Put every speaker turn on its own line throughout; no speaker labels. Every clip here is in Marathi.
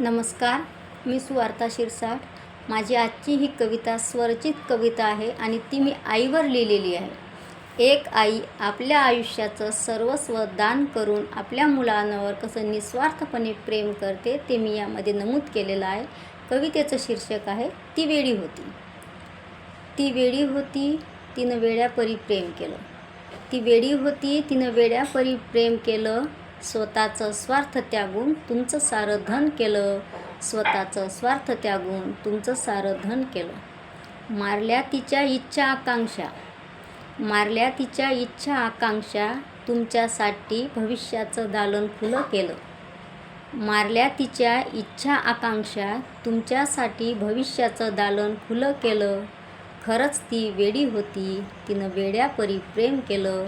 नमस्कार मी सुवार्ता शिरसाट. माझी आजची ही कविता स्वरचित कविता आहे आणि ती मी आईवर लिहिलेली आहे. एक आई आपल्या आयुष्याचं सर्वस्व दान करून आपल्या मुलांवर कसं निस्वार्थपणे प्रेम करते ते मी यामध्ये नमूद केलेलं आहे. कवितेचं शीर्षक आहे ती वेडी होती. ती वेडी होती तिनं वेड्यापरी प्रेम केलं. ती वेडी होती तिनं वेड्यापरी प्रेम केलं स्वतःचं स्वार्थ त्यागून तुमचं सारं धन केलं. स्वतःचं स्वार्थ त्यागून तुमचं सारं धन केलं. मारल्या तिच्या इच्छा आकांक्षा. मारल्या तिच्या इच्छा आकांक्षा तुमच्यासाठी भविष्याचं दालन खुलं केलं. मारल्या तिच्या इच्छा आकांक्षा तुमच्यासाठी भविष्याचं दालन खुलं केलं. खरंच ती वेडी होती तिनं वेड्यापरी प्रेम केलं.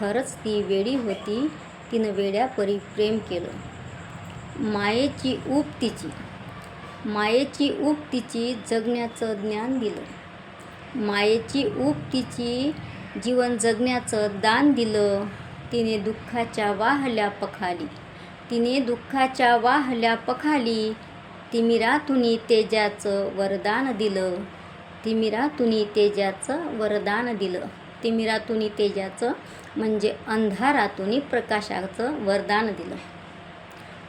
खरंच ती वेडी होती तिनं वेड्यापरी प्रेम केलं. मायेची ऊब तिची मायेची ऊब तिची जगण्याचं ज्ञान दिलं. मायेची ऊब तिची जीवन जगण्याचं दान दिलं. तिने दुःखाच्या वाहल्या पखाली तिने दुःखाच्या वाहल्या पखाली तिमिरातुनी तेजाचं वरदान दिलं. तिमिरातुनी तेजाचं वरदान दिलं. तिमिरातून तेजाचं म्हणजे अंधारातून प्रकाशाचं वरदान दिलं.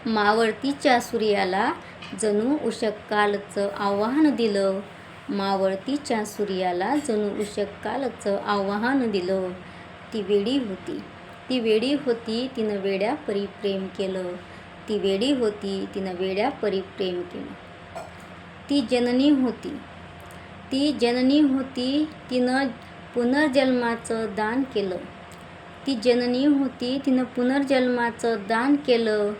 मावळतीच्या सूर्याला जणू उषकालचं आव्हान दिलं. मावळतीच्या सूर्याला जणू उषकालचं आव्हान दिलं. ती वेडी होती. ती वेडी होती तिनं वेड्यापरी प्रेम केलं. ती वेडी होती तिनं वेड्यापरी प्रेम केलं. ती जननी होती. ती जननी होती तिनं पुनर्जन्माचं दान केलं. ती जननी होती तिनं पुनर्जन्माचं दान केलं.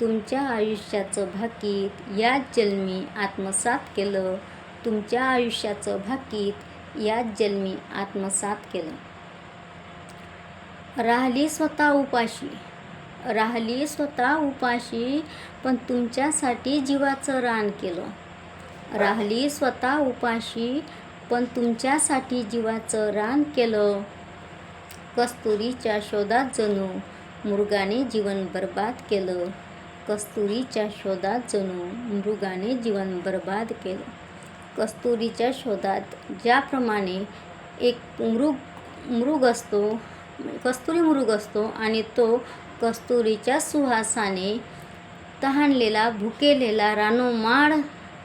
तुमच्या आयुष्याचं भाकीत याच जन्मी आत्मसात केलं. तुमच्या आयुष्याचं भाकीत याच जन्मी आत्मसात केलं. राहिली स्वतः उपाशी. राहिली स्वतः उपाशी पण तुमच्यासाठी जीवाचं रान केलं. राहिली स्वतः उपाशी पण तुमच्यासाठी जीवाचं रान केलं. कस्तुरीच्या शोधात जणू मृगाने जीवन बर्बाद केलं. कस्तुरीच्या शोधात जणू मृगाने जीवन बर्बाद केलं. कस्तुरीच्या शोधात ज्याप्रमाणे एक मृग मृग असतो कस्तुरी मृग असतो आणि तो कस्तुरीच्या सुहासाने तहानलेला भुकेलेला रानोमाळ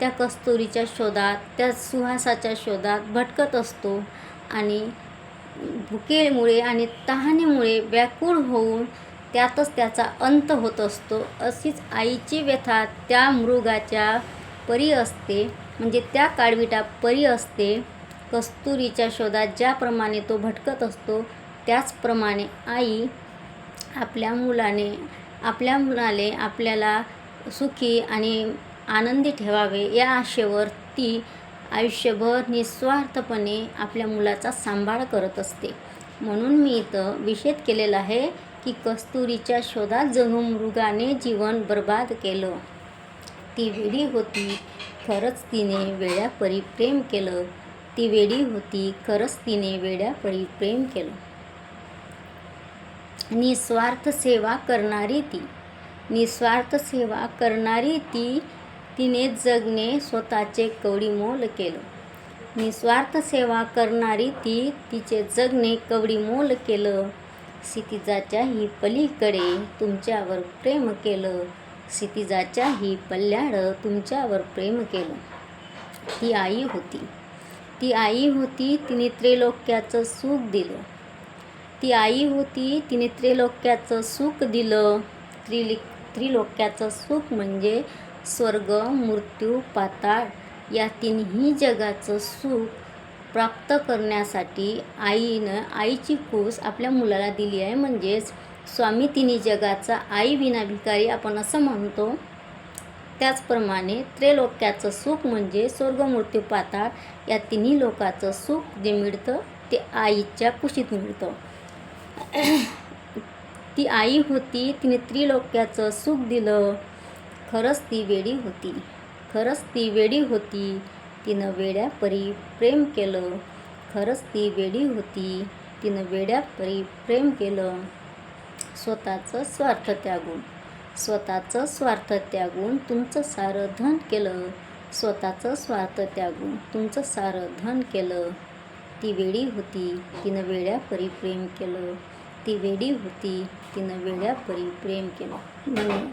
त्या कस्तुरीच्या शोधात त्या सुहासाच्या शोधात भटकत असतो आणि भुकेमुळे आणि तहानेमुळे व्याकुळ होऊन त्यातच त्याचा अंत होत असतो. अशीच आईची व्यथा त्या मृगाच्या परी असते. म्हणजे त्या काळविटा परी असते. कस्तुरीच्या शोधात ज्याप्रमाणे तो भटकत असतो त्याचप्रमाणे आई आपल्या मुलाने आपल्या मुलाने आपल्याला सुखी आणि आनंदी ठेवावे. या आशेवर ती आयुष्यभर निस्वार्थपणे आपल्या मुलाचा सांभाळ करत असते. म्हणून मी इथं विषेद केलेला आहे की कस्तुरीच्या शोधात जणू मृगाने जीवन बर्बाद केलं. ती वेडी होती खरंच तिने वेड्यापरी प्रेम केलं. ती वेडी होती खरंच तिने वेड्यापरी प्रेम केलं. निस्वार्थ सेवा करणारी ती. निस्वार्थ सेवा करणारी ती तिने जगणे स्वतःचे कवडीमोल केलं. निस्वार्थ सेवा करणारी ती तिचे जगणे कवडीमोल केलं. क्षितिजाच्याही पलीकडे तुमच्यावर प्रेम केलं. क्षितिजाच्याही पल्ल्याडं तुमच्यावर प्रेम केलं. ती आई होती. ती आई होती तिने त्रैलोक्याचं सुख दिलं. ती आई होती तिने त्रैलोक्याचं सुख दिलं. त्रिलिक त्रिलोक्याचं सुख म्हणजे स्वर्ग मृत्यू पाताळ या तिन्ही जगाचं सुख प्राप्त करण्यासाठी आईनं आईची कूस आपल्या मुलाला दिली आहे. म्हणजेच स्वामी तिन्ही जगाचा आई विना भिकारी आपण असं म्हणतो. त्याचप्रमाणे त्रैलोक्याचं सुख म्हणजे स्वर्ग मृत्यू पाताळ या तिन्ही लोकाचं सुख जे मिळतं ते आईच्या कुशीत मिळतं. ती आई होती तिने त्रिलोक्याचं सुख दिलं. खरंच ती वेडी होती. खरंच ती वेडी होती. तिनं वेड्यापरी प्रेम केलं. खरंच ती वेडी होती. तिनं वेड्यापरी प्रेम केलं. स्वतःचं स्वार्थ त्यागून. स्वतःचं स्वार्थ त्यागून तुमचं सारं धन केलं. स्वतःचं स्वार्थ त्यागून तुमचं सारं धन केलं. ती वेडी होती. तिनं वेड्यापरी प्रेम केलं. ती वेडी होती. तिनं वेड्यापरी प्रेम केलं. धन्यवाद.